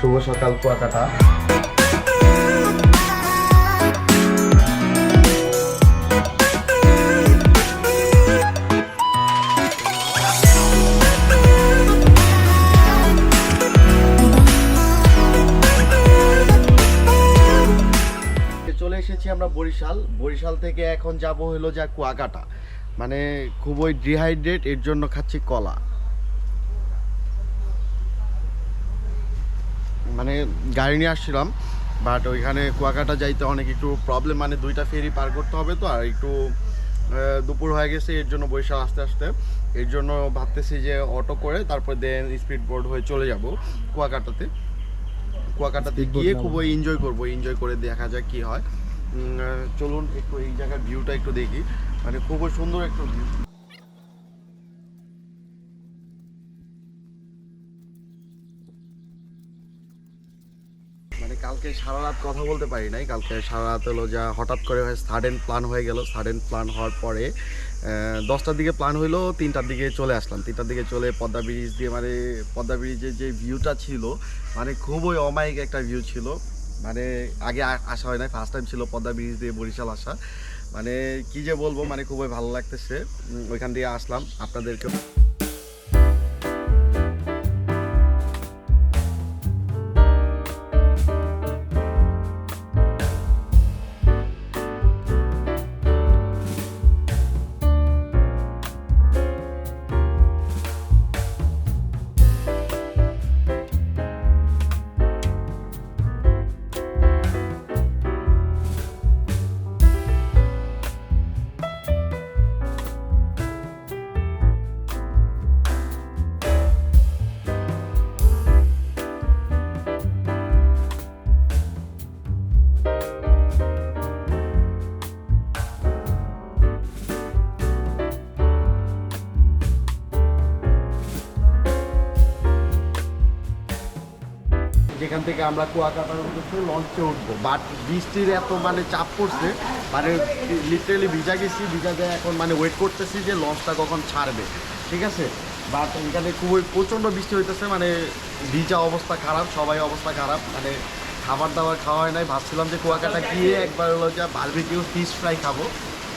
শুভ সকাল কুয়াকাটা। চলে এসেছি আমরা বরিশাল। বরিশাল থেকে এখন যাব হলো যা কুয়াকাটা। মানে খুবই ডিহাইড্রেট এর জন্য খাচ্ছি কলা মানে গাড়ি নিয়ে আসছিলাম বাট ওইখানে কুয়াকাটা যাইতে অনেক একটু প্রবলেম মানে দুইটা ফেরি পার করতে হবে তো আর একটু দুপুর হয়ে গেছে এর জন্য বরিশাল আস্তে আস্তে। এর জন্য ভাবতেছি যে অটো করে তারপর দেন স্পিড বোর্ড হয়ে চলে যাব কুয়াকাটাতে। কুয়াকাটাতে গিয়ে। খুবই এনজয় করব এনজয় করে দেখা যাক কি হয়। চলুন একটু এই জায়গার ভিউটা একটু দেখি। মানে খুবই সুন্দর একটা ভিউ মানে কালকে সারা রাত কথা বলতে পারি নাই। কালকে সারা রাত হলো যা হঠাৎ করে সাডেন প্ল্যান হয়ে গেল। সাডেন প্ল্যান হওয়ার পরে দশটার দিকে প্ল্যান হইল, তিনটার দিকে চলে আসলাম। তিনটার দিকে চলে পদ্মা ব্রিজ দিয়ে মানে পদ্মা ব্রিজের যে ভিউটা ছিল মানে খুবই অমায়িক একটা ভিউ ছিল। মানে আগে আসা হয় নাই ফার্স্ট টাইম ছিল পদ্মা ব্রিজ দিয়ে বরিশাল আসা। মানে কি যে বলব মানে খুবই ভালো লাগতেছে। ওইখান দিয়ে আসলাম। আপনাদেরকে যেখান থেকে আমরা কুয়াকাটার উদ্দেশ্যে লঞ্চে উঠবো। বাট বৃষ্টির এত মানে চাপ পড়ছে মানে লিটারেলি ভিজা গেছি, ভিজা যায় এখন মানে ওয়েট করতেছি যে লঞ্চটা কখন ছাড়বে। ঠিক আছে? বাট এখানে খুবই প্রচণ্ড বৃষ্টি হইতেছে মানে ভিজা অবস্থা খারাপ, সবাই অবস্থা খারাপ। মানে খাবার দাবার খাওয়া হয় নাই। ভাবছিলাম যে কুয়াকাটা গিয়ে একবার হলো যা বারবিকিউ ফিশ ফ্রাই খাব।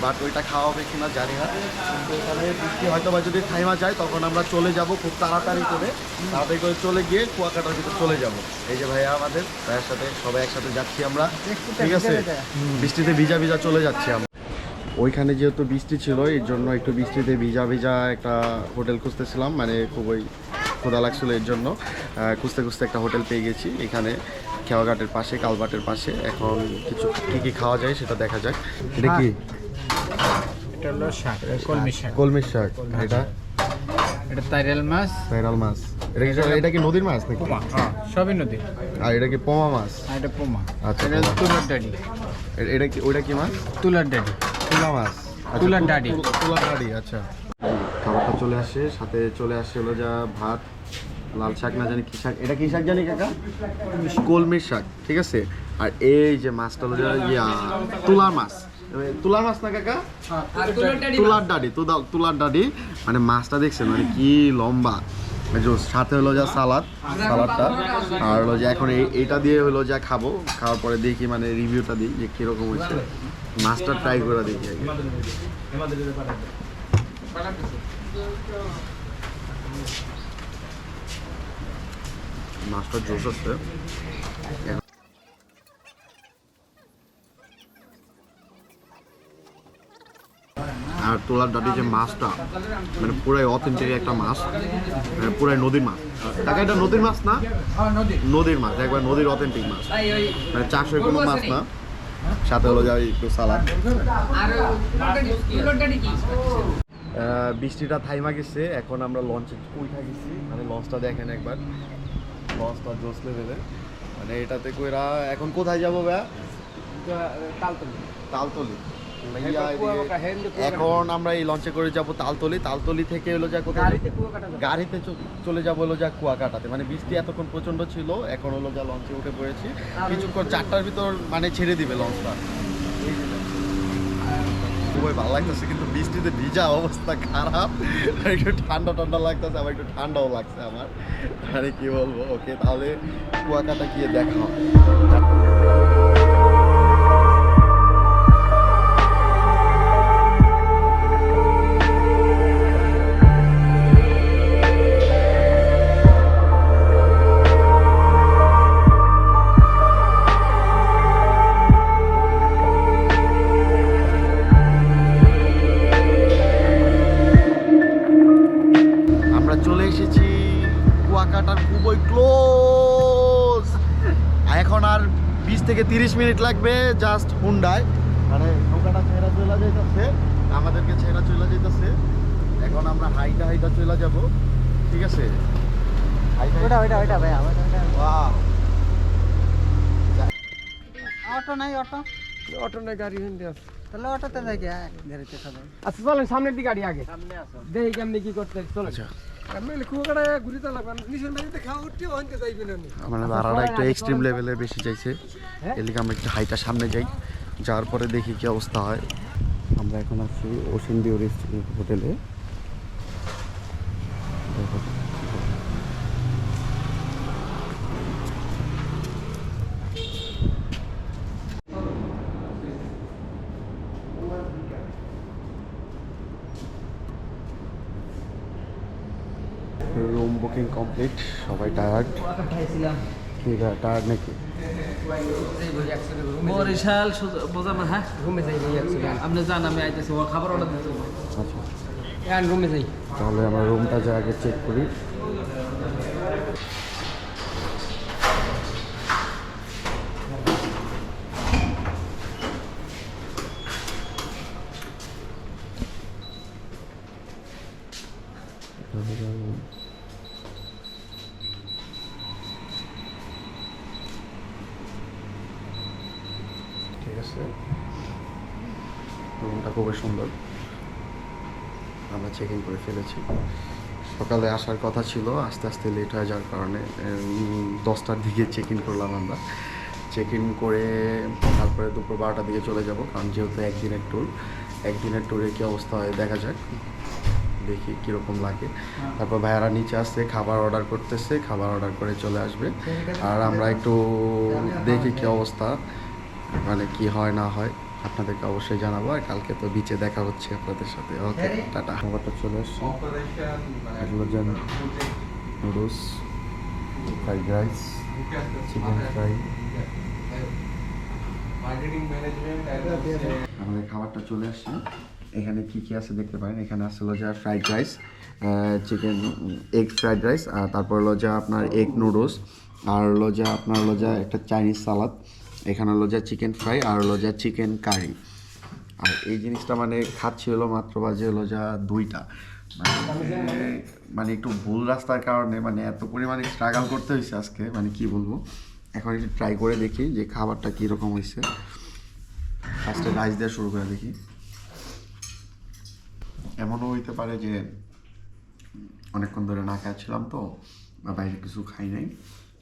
বাট ওইটা খাওয়া হবে কিনা জানি না। কিন্তু এখানে বৃষ্টি হয়তো বা যদি থাইমা যায় তখন আমরা চলে যাব খুব তাড়াতাড়ি করে। তাড়াতাড়ি করে চলে গিয়ে কুয়াকাটার ভিতরে চলে যাব। এই যে ভাইয়া আমাদের ভাইয়ের সাথে সবাই একসাথে যাচ্ছি আমরা। ঠিক আছে? বৃষ্টিতে ভিজা ভিজা চলে যাচ্ছি আমরা। ওইখানে যেহেতু বৃষ্টি ছিল এর জন্য একটু বৃষ্টিতে ভিজা ভিজা একটা হোটেল খুঁজতেছিলাম। মানে খুবই খোদা লাগছিল এর জন্য। খুঁজতে খুঁজতে একটা হোটেল পেয়ে গেছি। এখানে খেয়াঘাটের পাশে কালবাটের পাশে। এখন কিছু কী কী খাওয়া যায় সেটা দেখা যাক। এটা কি? এটা হলো শাক কলমি শাক। কলমির শাক এটা? এটা তাইরাল মাছ। সাইরাল মাছ। এটা কি এটা কি নদীর মাছ নাকি? পোমা হ্যাঁ সবই নদী। আর এটা কি পোমা মাছ? আর এটা পোমা। আচ্ছা, এটা তুলার ডাডি। এটা কি ওইটা কি মাছ? তুলার ডাডি। তুলা মাছ। আচ্ছা, তুলার ডাঁড়ি। তুলার ডাঁড়ি আচ্ছা। খাবারটা চলে আসে সাথে চলে আসে হলো যা ভাত লাল শাক না জানি কি শাক। এটা কি শাক জানি কাকা? কলমির শাক। ঠিক আছে? আর এই যে মাছটা হলো ইয়া তুলার মাছ। তুলার মাছ না কাকা? তুলার ডাডি। তুলার ডাডি মানে মাছটা দেখছেন মানে কি লম্বা। এই সাথে হলো যা সালাদ সালাদটা। আর হলো যে এখন এই এইটা দিয়ে হলো যা খাব খাওয়ার পরে দেখি মানে রিভিউটা দিই যে কীরকম হয়েছে মাছটা ট্রাই করে দেখি আগে। মাছটা জোস আছে। আর তোলার ডাটি যে মাছটা মানে পুরাই অথেন্টিক একটা মাছ মানে পুরাই নদীর মাছ। টাকা এটা নদীর মাছ না? নদীর মাছ একবার নদীর অথেন্টিক মাছ। মানে চাষের কোনো মাছ না। সাথে হলো যা একটু সালাদ বৃষ্টিটা থাইমা গেছে এখন আমরা লঞ্চে উঠা গেছি। মানে লঞ্চটা দেখেন একবার। লঞ্চটা জোস লেভেলের মানে এটাতে কইরা এখন কোথায় যাব ব্যা তালতলি। তালতলি। এখন আমরা এই লঞ্চে করে যাব তালতলি। তালতলি থেকে হলো যা কোথায়? গাড়িতে চলে যাব হলো যা কুয়াকাটাতে। মানে বৃষ্টি এতক্ষণ প্রচণ্ড ছিল এখন হলো যা লঞ্চে উঠে পড়েছি। কিছুক্ষণ চারটার ভিতর মানে ছেড়ে দিবে লঞ্চটা। খুবই ভালো লাগতেছে কিন্তু বৃষ্টিতে ভিজা অবস্থা খারাপ। একটু ঠান্ডা ঠান্ডা লাগতেছে আবার একটু ঠান্ডাও লাগছে আমার। আরে কি বলব? ওকে তাহলে কুয়াকাটা গিয়ে দেখা হবে। জাস্ট হুন্ডায় মানে নৌকাটা ছেঁড়া চলে যাইতেছে আমাদেরকে ছেঁড়া চলে যাইতেছে। এখন আমরা হাইটা হাইটা চলে যাব। ঠিক আছে? হাইটা ওটা ওটা ওটা ভাইয়া ওটা ওটা। অটো নাই অটো? অটো নাই গাড়ি হিন্দি আছে। তাহলে অটোতে যাই গিয়া গাড়িতে সবাই। আচ্ছা চলেন সামনের দিকে গাড়ি আগে। দেখি কেমনি কি করতে আচ্ছা। আমার ভাড়াটা একটু এক্সট্রিম লেভেলে বেশি চাইছে। এদিকে আমরা একটু হাইটা সামনে যাই যাওয়ার পরে দেখি কি অবস্থা হয়। আমরা এখন আছি ওশেন ভিউ রেস্টুরেন্ট হোটেলে দেখো। বুকিং কমপ্লিট সবাই টায়ার্ড টায়ার্ড নাকি? বরিশাল বোঝা না হ্যাঁ? রুমে যাই আপনি যান আমি আইতেছি। খাবার অর্ডার দিতে আচ্ছা। রুমে যাই। তাহলে আমরা রুমটা যা আগে চেক করি ঠিক আছে রুমটা খুবই সুন্দর আমরা চেক ইন করে ফেলেছি। সকালে আসার কথা ছিল আস্তে আস্তে লেট হয়ে যাওয়ার কারণে দশটার দিকে চেক ইন করলাম আমরা। চেক ইন করে তারপরে দুপুর বারোটার দিকে চলে যাব কারণ যেহেতু একদিনের ট্যুর একদিনের ট্যুরে কী অবস্থা হয় দেখা যাক দেখি কীরকম লাগে। তারপর ভাইয়ারা নিচে আসছে খাবার অর্ডার করতেছে খাবার অর্ডার করে চলে আসবে। আর আমরা একটু দেখি কী অবস্থা মানে কি হয় না হয়। আপনাদেরকে অবশ্যই জানাব আর কালকে তো বিচে দেখা হচ্ছে আপনাদের সাথে। Okay tata. খাবারটা চলে এগুলো যেন noodles fried rice chicken fry আমাদের খাবারটা চলে আসছে। এখানে কি কি আছে দেখতে পারেন। এখানে আছে হলো যা fried rice chicken egg fried rice আর তারপর হলো যা আপনার এগ নুডলস আর হলো যা আপনার হলো যা একটা চাইনিজ সালাদ এখানে হলো যা চিকেন ফ্রাই আর হলো যা চিকেন কারি। আর এই জিনিসটা মানে খাচ্ছি হলো মাত্র বাজে হলো যা দুইটা। মানে একটু ভুল রাস্তার কারণে মানে এত পরিমাণে স্ট্রাগল করতে হয়েছে আজকে মানে কি বলব? এখন একটু ট্রাই করে দেখি যে খাবারটা কীরকম হয়েছে ফার্স্টে রাইস দিয়ে শুরু করে দেখি। এমনও হইতে পারে যে অনেকক্ষণ ধরে না খাচ্ছিলাম তো, বা বাইরে কিছু খাই নাই।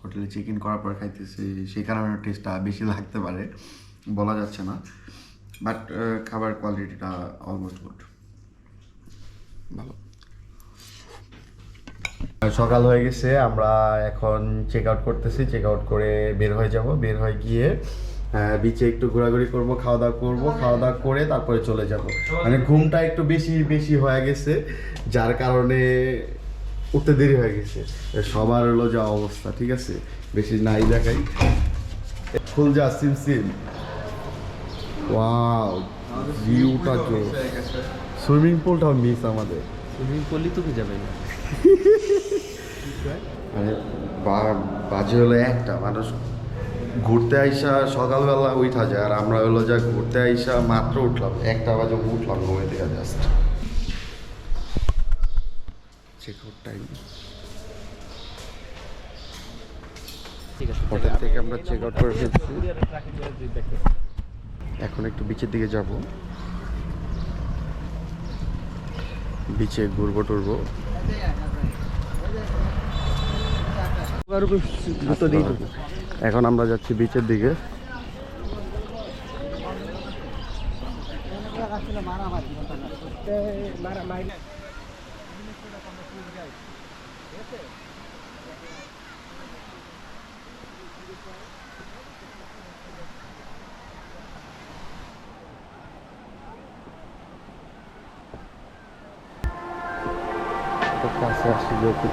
হোটেলে চেক ইন করার পর খাইতেছি, সেই কারণে টেস্টটা বেশি লাগতে পারে, বলা যাচ্ছে না। বাট খাবার কোয়ালিটিটা অলমোস্ট গুড ভালো। সকাল হয়ে গেছে, আমরা এখন চেক আউট করতেছি চেক আউট করে বের হয়ে যাব। বের হয়ে গিয়ে বিচে একটু ঘোরাঘুরি করব খাওয়া দাওয়া করব খাওয়া দাওয়া করে তারপরে চলে যাব। মানে ঘুমটা একটু বেশি বেশি হয়ে গেছে, যার কারণে উঠতে দেরি হয়ে গেছে। সবার হলো যা অবস্থা ঠিক আছে? বেশি নাই দেখাই। ফুল যা সিম সিম। ওয়াও ভিউটা তো সুইমিং পুলটাও মিস আমাদের। সুইমিং করলি তো কি যাবে না। মানে বা- বাজে হলো একটা মানুষ ঘুরতে আইসা সকালবেলা উঠা যায় আর আমরা হলো যা ঘুরতে আইসা মাত্র উঠলাম। একটা বাজে উঠলাম ঘুমে থেকে just check out time hotel থেকে আমরা চেক আউট করে ফেলছি। এখন একটু বিচের দিকে যাব। বিচে ঘুরবো টুরবো। এখন আমরা যাচ্ছি বিচের দিকে। মারামারি কাছে আসলে একটু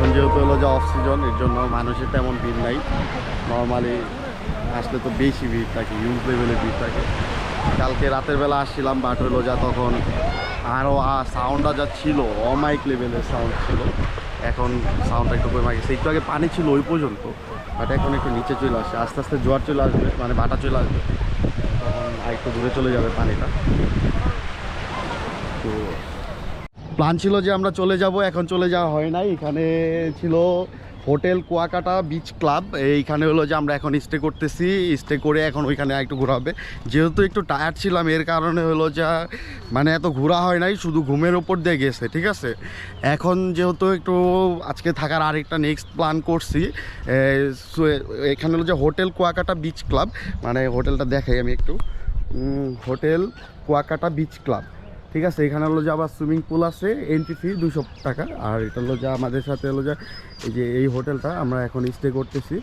এখন যেহেতু হলো যে অফ সিজন এর জন্য মানুষের তেমন ভিড় নাই। নর্মালি আসলে তো বেশি ভিড় থাকে ইউজ লেভেলের ভিড় থাকে। কালকে রাতের বেলা আসছিলাম বাট হলো যা তখন আরও সাউন্ডটা যা ছিল অমাইক লেভেলের সাউন্ড ছিল। এখন সাউন্ডটা একটু কমে গেছে। একটু আগে পানি ছিল ওই পর্যন্ত বাট এখন একটু নিচে চলে আসছে। আস্তে আস্তে জোয়ার চলে আসবে মানে বাটা চলে আসবে। তখন আর একটু দূরে চলে যাবে পানিটা। প্ল্যান ছিল যে আমরা চলে যাব, এখন চলে যাওয়া হয় নাই। এখানে ছিল হোটেল কুয়াকাটা বিচ ক্লাব। এইখানে হলো যে আমরা এখন স্টে করতেছি। স্টে করে এখন ওইখানে একটু ঘোরা হবে। যেহেতু একটু টায়ার্ড ছিলাম, এর কারণে হলো যা মানে এত ঘোরা হয় নাই, শুধু ঘুমের ওপর দিয়ে গেছে, ঠিক আছে? এখন যেহেতু একটু আজকে থাকার আরেকটা নেক্সট প্ল্যান করছি এখানে হলো যে হোটেল কুয়াকাটা বিচ ক্লাব। মানে হোটেলটা দেখাই আমি একটু। Hotel Kuakata beach club. ঠিক আছে, এখানে হলো যে আবার সুইমিং পুল আছে এন্ট্রি ফি দুশো টাকা। আর এটা হলো যে আমাদের সাথে হলো যে এই যে এই হোটেলটা আমরা এখন স্টে করতেছি।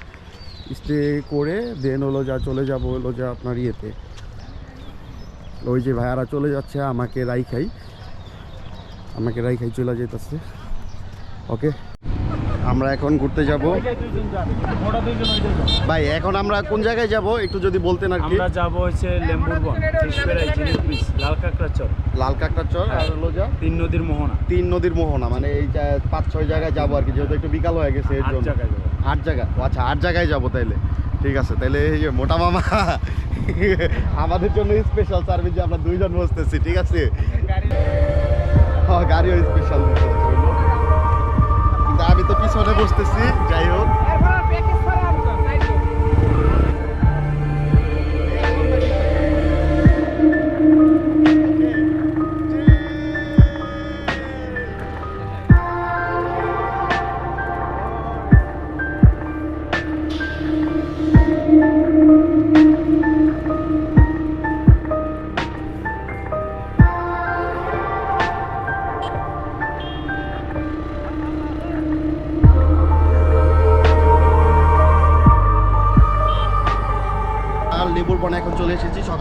স্টে করে দেন হলো যা চলে যাব হলো যা আপনার ইয়েতে। ওই যে ভাইয়ারা চলে যাচ্ছে, আমাকে রাই খাই আমাকে রাই খাই চলে যেতেছে ওকে আমরা এখন ঘুরতে যাব। ভাই এখন আমরা কোন জায়গায় যাব? একটু যদি বলতেন আর কি। আমরা যাব হচ্ছে লেম্বুরবন ফিশবেড়াই জিনিস লাল কাঁকড়া চর লাল কাঁকড়া চর আর হলো যা? তিন নদীর মোহনা। তিন নদীর মোহনা মানে এই পাঁচ ছয় জায়গায় যাব আর কি যেহেতু একটু বিকাল হয়ে গেছে এর আট জন্য। আট জায়গা আচ্ছা আট জায়গায় যাব তাইলে। ঠিক আছে তাইলে এই যে মোটা মামা আমাদের জন্য স্পেশাল সার্ভিস যে আমরা দুইজন বসতেছি ঠিক আছে? হ্যাঁ গাড়িও স্পেশাল তো পিছনে বসতেছি যাই হোক।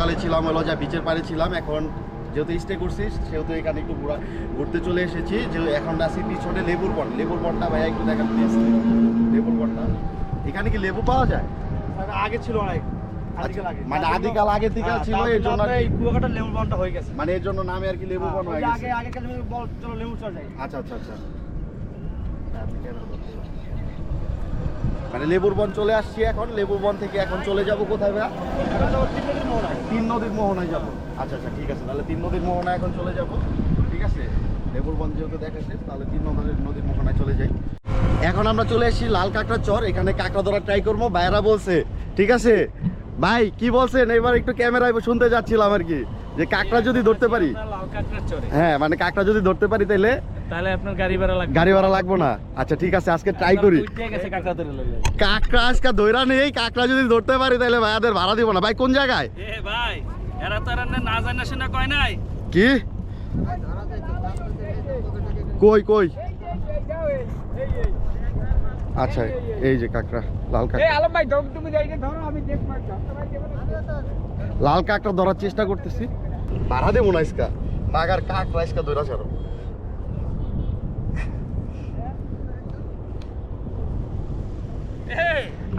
সকালে ছিলাম হলো যা বিচের পাড়ে ছিলাম। এখন যেহেতু স্টে করছিস সেহেতু এখানে একটু ঘোরা ঘুরতে চলে এসেছি। যে এখন আছি পিছনে লেবুর বন। লেবুর বনটা ভাইয়া একটু দেখান। প্লিজ লেবুর বনটা। এখানে কি লেবু পাওয়া যায়? আগে ছিল অনেক। মানে আদিকাল হ্যাঁ, ছিল এর জন্য আর আপনার কি- এই কুয়াকাটা লেবু বনটা হয়ে গেছে। মানে এর জন্য নামে আর কি লেবু বন হয়ে গেছে। আগে আগে বল চলো লেবু চল যাই আচ্ছা আচ্ছা আচ্ছা। মানে লেবুর বন চলে আসছি এখন। লেবুর বন থেকে এখন চলে যাব কোথায় ভাইয়া? তিন নদীর মোহনায় যাব। আচ্ছা আচ্ছা ঠিক আছে। তাহলে তিন নদীর মোহনায় এখন চলে যাব। ঠিক আছে? লেবুর বন যেহেতু দেখা শেষ তাহলে তিন নদীর নদীর মোহনায় চলে যাই। এখন আমরা চলে এসেছি লাল কাঁকড়া চর এখানে কাঁকড়া ধরা ট্রাই করব ভাইয়েরা বলছে ঠিক আছে? ভাই কি বলছেন? এবার একটু ক্যামেরায় শুনতে যাচ্ছিলাম আর কি যে কাঁকড়া যদি ধরতে পারি। লাল কাঁকড়ার চরে। হ্যাঁ মানে কাঁকড়া যদি ধরতে পারি তাহলে তাহলে আপনার গাড়ি ভাড়া লাগবে। গাড়ি ভাড়া লাগবো না। আচ্ছা ঠিক আছে আজকে ট্রাই করি। কাঁকড়া ধরে আজকে দৈরা নেই কাঁকড়া যদি ধরতে পারি তাহলে ভাইয়াদের ভাড়া দিব না। ভাই কোন জায়গায়? এ ভাই এরা তো এরা না জানা শোনা কয় নাই। কি? কই কই? আচ্ছা এই যে কাঁকড়া লাল কাঁকড়া। আলম ভাই তুমি ধরো আমি দেখব ধরতে পারি লাল কাঁকড়া ধরার চেষ্টা করতেছি। ভাড়া দেবো না ইসকা বাগার কাঁকড়া ইসকা দৈরা ছাড়ো।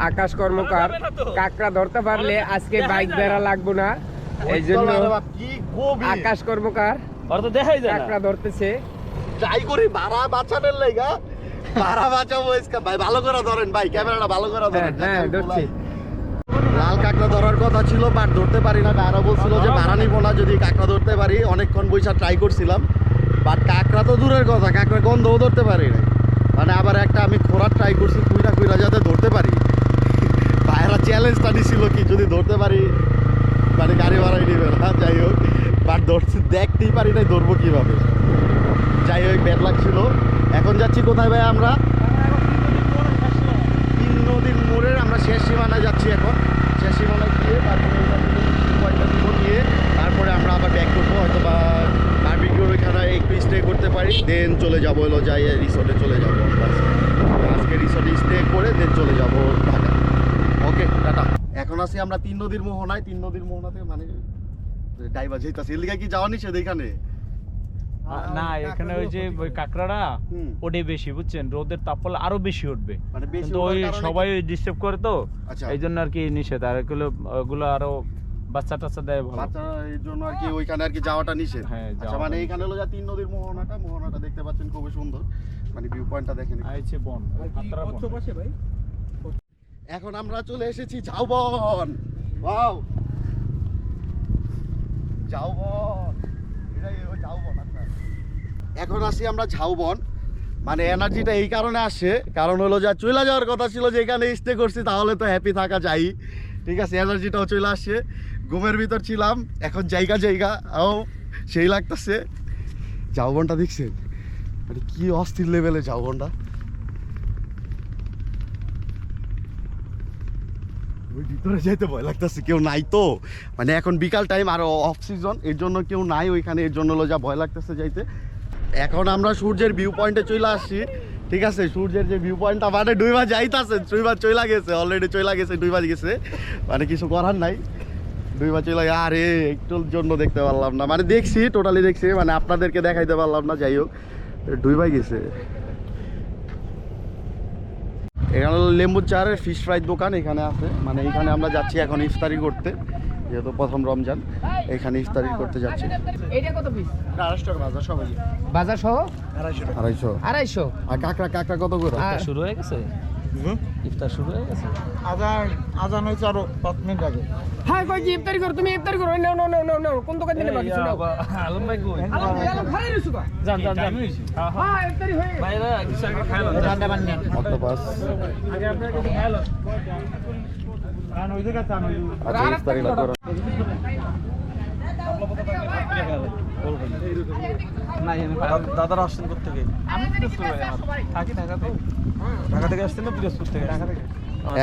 আকাশ কর্মকার কাকড়া ধরতে পারলে আজকে বাইক বেড়া লাগবো না। এই জন্য আকাশ কর্মকার দেখাই যায় কাকড়া ধরতেছে। ট্রাই করি ভাড়া বাঁচানোর লেগা। ভাড়া বাঁচাবো ভাই ভালো করে ধরেন ভাই ক্যামেরাটা ভালো করে হ্যাঁ ধরেন হ্যাঁ ধরছি। লাল কাঁকড়া ধরার কথা ছিল বাট ধরতে পারি না। ভাড়া বলছিল যে ভাড়া নিব না যদি কাঁকড়া ধরতে পারি। অনেকক্ষণ বৈশা ট্রাই করছিলাম। বাট কাঁকড়া তো দূরের কথা কাঁকড়া গন্ধও ধরতে পারি না মানে আবার একটা আমি খোরার ট্রাই করছি কুইরা কুইরা যাতে ধরতে পারি ভাইরা চ্যালেঞ্জটা নিছিল কি যদি ধরতে পারি মানে গাড়ি ভাড়াই নেবে না যাই হোক বাট ধরছি দেখতেই পারি নাই ধরবো কীভাবে যাই হোক ব্যাড লাগছিল এখন যাচ্ছি কোথায় ভাই আমরা তিন নদীর মোড়ের আমরা শেষ সীমানায় যাচ্ছি এখন শেষ সীমানায় গিয়ে তারপরে নিয়ে তারপরে আমরা আবার ব্যাক করব হয়তো বা বার্বিকিউর ওইখানে একটু স্টে করতে পারি দেন চলে যাব হলো যাই রিসোর্টে চলে যাব আজকে রিসোর্টে স্টে করে দেন চলে যাব ঢাকা ওকে টাটা। এখন আছি আমরা তিন নদীর মোহনায়। তিন নদীর মোহনাতে মানে ডাইভার যেতেছি লিগে কি যাওয়া নিষেধ এখানে না এখানে ওই যে ওই কাঁকড়াটা হুম। ওটাই বেশি বুঝছেন? রোদের তাপমাত্রা আরও বেশি উঠবে। মানে কিন্তু ওই সবাই ডিস্টার্ব করে তো আচ্ছা। এই জন্য আর কি নিষেধ। আর এগুলো ওগুলো আরও বাচ্চা টাচ্চা দেয় ভালো। বাচ্চারা এই জন্য আর কি ওইখানে আর কি যাওয়াটা নিষেধ। হ্যাঁ, আচ্ছা মানে এইখানে হলো যা তিন নদীর মোহনাটা মোহনাটা দেখতে পাচ্ছেন খুবই সুন্দর। মানে ভিউ পয়েন্টটা দেখেন আইছে বন আত্রা বন। এখন আমরা চলে এসেছি ঝাউবন। ওয়াও! ঝাউবন। ওই ঝাউবন আচ্ছা এখন আসি আমরা ঝাউবন। মানে এনার্জিটা এই কারণে আসে কারণ হলো যা চলে যাওয়ার কথা ছিল যে এখানে স্টে করছি তাহলে তো হ্যাপি থাকা যাই ঠিক আছে এনার্জিটাও চলে আসছে ঘুমের ভিতর ছিলাম, এখন জায়গা জায়গা ও সেই লাগতেছে। ঝাউবনটা দেখছেন? মানে কি অস্থির লেভেলে ঝাউবনটা ওই ভিতরে যাইতে ভয় লাগতেছে, কেউ নাই তো। মানে এখন বিকাল টাইম আর অফ সিজন এর জন্য কেউ নাই ওইখানে, এর জন্য যা ভয় লাগতেছে যাইতে। এখন আমরা সূর্যের ভিউ পয়েন্টে চলে আসছি, ঠিক আছে? সূর্যের যে ভিউ পয়েন্টটা মানে ডুইবা যাইতাছে ডুইবা চইলা গেছে অলরেডি চইলা গেছে ডুইবা গেছে। মানে কিছু করার নাই। ডুইবা চইলা গে- আরে একটুর জন্য দেখতে পারলাম না। মানে দেখছি টোটালি দেখছি মানে আপনাদেরকে দেখাইতে পারলাম না যাই হোক। ডুইবা গেছে। এখানে হলো লেম্বু চারের ফিশ ফ্রাইর দোকান এখানে আছে। মানে এখানে আমরা যাচ্ছি এখন ইফতারি করতে যেহেতু প্রথম রমজান এখানে ইফতারি করতে যাচ্ছি। এইটা কত পিস আড়াইশো টাকা বাজার সবাই বাজার সহ? আড়াইশো আড়াইশো। আর কাঁকড়া কাঁকড়া কত করে? শুরু হয়ে গেছে? ইফতার শুরু হয়ে গেছে? আজান আজান হয়েছে আরও পাঁচ মিনিট আগে। হ্যাঁ কই কি ইফতারি করো তুমি ইফতারি করো। নাও নাও নাও নাও নাও কোন দোকান দিলে বাকি আলম ভাই কই? আলম আলম খালি রইছো কা যান যান যান। হ্যাঁ ইফতারি হয়ে গেছে। ভাইরা কিছু আগে খাইলো? ঠান্ডা পানি অক্টোপাস। আগে আপনার কিছু খাইলো। আচ্ছা ইফতারি লাগবে দাদারা আসছেন থেকে আমি ভাই থাকি ঢাকা তো। ঢাকা থেকে আসছেন না পিরোজপুর থেকে ঢাকা থেকে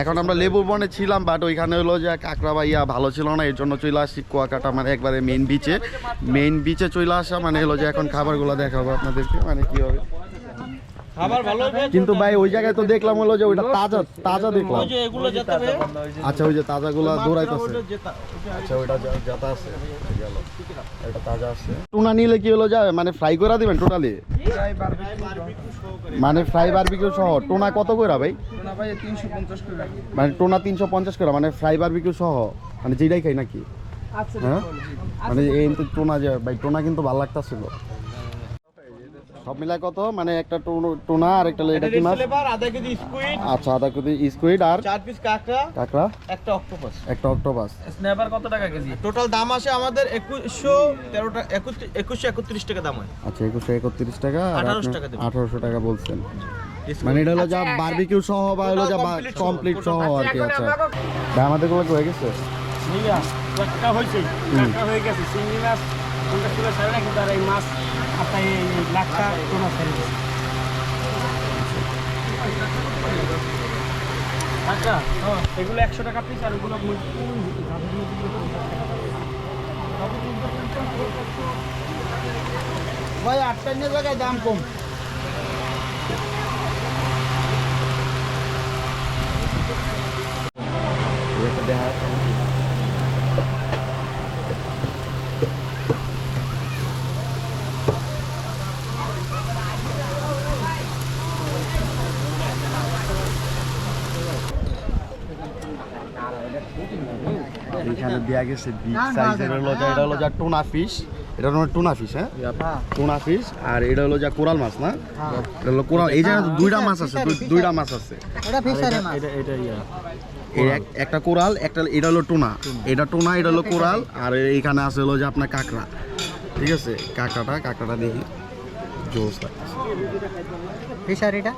এখন আমরা লেবু বনে ছিলাম বাট ওইখানে হলো যে কাঁকড়া বাইয়া ভালো ছিল না এর জন্য চলে আসছি কুয়াকাটা মানে একবারে মেইন বিচে মেইন বিচে চলে আসা মানে হলো যে এখন খাবারগুলো দেখাবো আপনাদেরকে মানে কি হবে। কিন্তু ভাই ওই জায়গায় তো দেখলাম হলো যে ওইটা তাজা তাজা দেখলাম। যে এগুলো যেতে আচ্ছা ওই যে তাজাগুলো দৌড়াইতেছে আচ্ছা ওইটা যাতা আছে গেল। এটা তাজা আছে। টুনা নিলে কি হলো যায় মানে ফ্রাই করে দিবেন টোটালি মানে ফ্রাই বারবিকিউ সহ টোনা কত করে ভাই? মানে টোনা তিনশো পঞ্চাশ করে মানে ফ্রাই বারবিকিউ সহ মানে যেটাই খাই নাকি? আচ্ছা হ্যাঁ? মানে এই তো টোনা যে ভাই টোনা কিন্তু ভালো লাগতাছিল। সব মিলাই কত? মানে একটা টোনো- টোনা আর একটা এটা কি মাছ আধা কেজি স্কুইড। আচ্ছা আধা কেজি স্কুইড আর চার পিস কাঁকড়া কাঁকড়া? একটা অক্টোপাস একটা অক্টোপাস স্ন্যাপার কত টাকা কেজি? টোটাল দাম আসে আমাদের একুশশো তেরোটা একুশশো একত্রিশ টাকা দাম। হয় আচ্ছা একুশশো একত্রিশ টাকা আর 1800 টাকা দেবেন। আঠারোশো টাকা বলছেন। মানে এটা হলো যা বারবিকিউ সহ বা হলো যা কমপ্লিট সহ আর কি আচ্ছা। আমাদেরগুলো হয়ে গেছে? একটা হয়েছে একটা হয়ে গেছে চিংড়ি মাছ পঞ্চাশ কিলো ছাড়ে কিন্তু আর এই মাছ আপনার এই লাখটা কোনো ছেড়ে দিচ্ছে আচ্ছা এগুলো একশো টাকা পিস আর ওগুলো ভাই আটটা জায়গায় দাম কম। এখানে দেয়া গেছে বিগ সাইজের হলো যা এটা হলো যা টোনা ফিশ এটা হলো টুনা ফিশ হ্যাঁ হ্যাঁ টুনা ফিশ আর এটা হলো যা কোরাল মাছ না এটা হলো কোরাল এই জায়গায় দুইটা মাছ আছে দুই- দুইটা মাছ আছে এটা ফিশারি মাছ এটা এটা ইয়া এই এক- একটা কোরাল একটা এটা হলো টোনা এটা টোনা এটা হলো কোরাল আর এইখানে আছে হলো যে আপনার কাঁকড়া ঠিক আছে কাঁকড়াটা কাঁকড়াটা দেখি জোস ফিশারিটা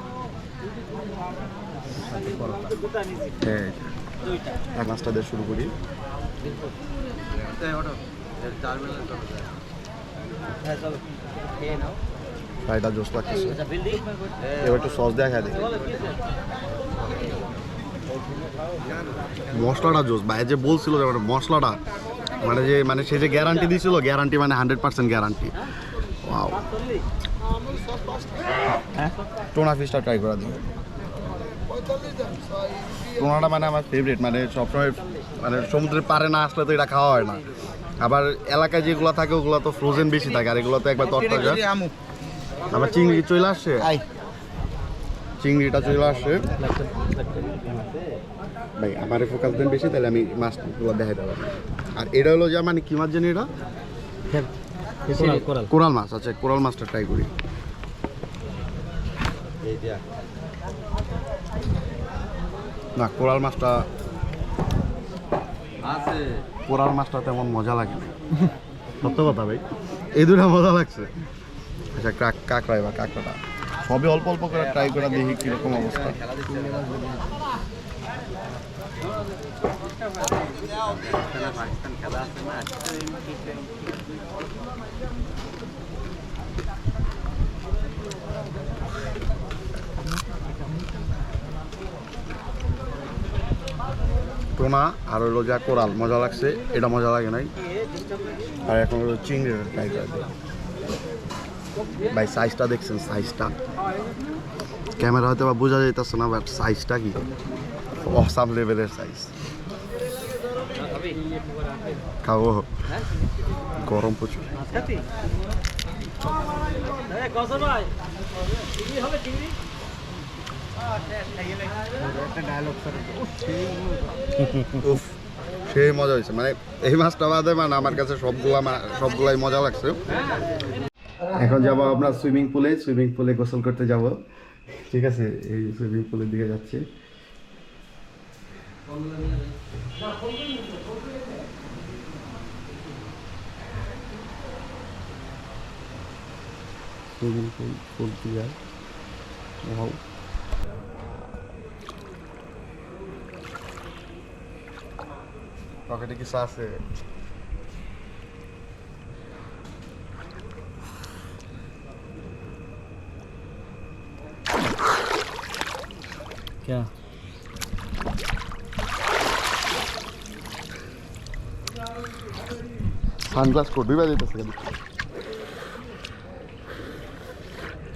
এই এক মাছটা দিয়ে শুরু করি জোস লাগতেছে এবার একটু সস দেখা দেখি। মশলাটা জোস ভাই, যে বলছিল মানে মশলাটা মানে যে মানে সে যে গ্যারান্টি দিছিল গ্যারান্টি মানে হান্ড্রেড পার্সেন্ট গ্যারান্টি টোনা ফিশটা ট্রাই করা দিই টোনাটা মানে আমার ফেভারিট মানে সবসময় মানে সমুদ্রের পারে না আসলে তো এটা খাওয়া হয় না। আবার এলাকায় যেগুলো থাকে ওগুলো তো ফ্রোজেন বেশি থাকে আর এগুলো তো একবার তরতাজা। আবার চিংড়ি চলে আসছে? আই চিংড়িটা চলে আসছে। ভাই আমার ফোকাস দেন বেশি তাহলে আমি মাছগুলো দেখাই দেবো। আর এটা হলো যা মানে কি মাছ জানি এটা? Coral coral. কোরাল মাছ আচ্ছা কোরাল মাছটা ট্রাই করি। না কোরাল মাছটা কোরাল মাছটা তেমন মজা লাগে না। সত্য কথা ভাই। এই দুটা মজা লাগছে। আচ্ছা কাক কাঁকড়া বা কাঁকড়াটা। সবই অল্প অল্প করে ট্রাই করে দেখি কীরকম অবস্থা। টোনা আর হলো যা কোরাল, মজা লাগছে, এটা মজা লাগে নাই। আর এখন হলো চিংড়ির ট্রাই ভাই সাইজটা দেখছেন সাইজটা ক্যামেরা হয়তো বা বোঝা যাইতেছে না বাট সাইজটা কি? অসাম লেভেলের সাইজ খাব। গরম প্রচুর। সেই মজা হয়েছে। মানে এই মাছটা বাদে মানে আমার কাছে সবগুলা সবগুলাই মজা লাগছে। এখন যাব আমরা সুইমিং পুলে সুইমিং পুলে গোসল করতে যাব। ঠিক আছে, এই সুইমিং পুলের দিকে যাচ্ছি। সুইমিং পুল ফুল দিয়ে ওয়াও পকেটে কিছু আছে क्या? সানগ্লাস করবি বা যেতেছে